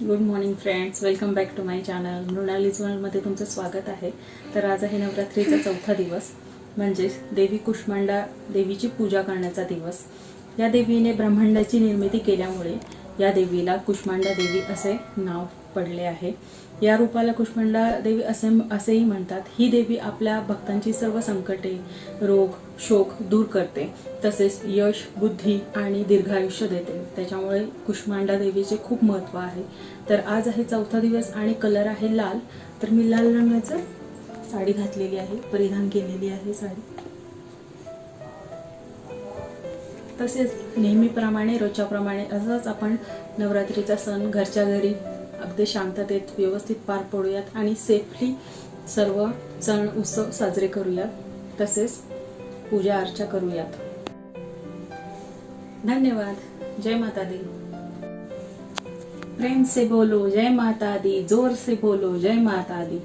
Good morning friends welcome back to my channel Mrunali's वर्ल्डमध्ये तुमचं स्वागत आहे. तर आज आहे नवरात्रीचा चौथा दिवस म्हणजेच देवी कुष्मांडा देवीची पूजा करण्याचा दिवस. या देवीने ब्रह्मांडाची निर्मिती केल्यामुळे या देवीला कुष्मांडा देवी असे नाव पडले आहे. या रूपाला कुष्मंडा देवी असे असेही म्हणतात. ही देवी आपल्या भक्तांची सर्व संकटे रोग शोक दूर करते. तसेच यश बुद्धी आणि दीर्घायुष्य देते. त्याच्यामुळे कुष्मांडा देवीचे खूप महत्त्व आहे. तर आज आहे चौथा दिवस आणि कलर आहे लाल. तर मी लाल रंगाचं साडी घातलेली आहे. परिधान केलेली आहे साडी. तसेच नेहमीप्रमाणे रोजच्याप्रमाणे असंच आपण नवरात्रीचा सण घरच्या घरी अगदी शांततेत व्यवस्थित पार पडूयात आणि सेफली सर्व सण उत्सव साजरे करूयात. तसेच पूजा अर्चा करूयात. धन्यवाद. जय माता दी प्रेम से बोलो जय माता दी जोर से बोलो जय माता दी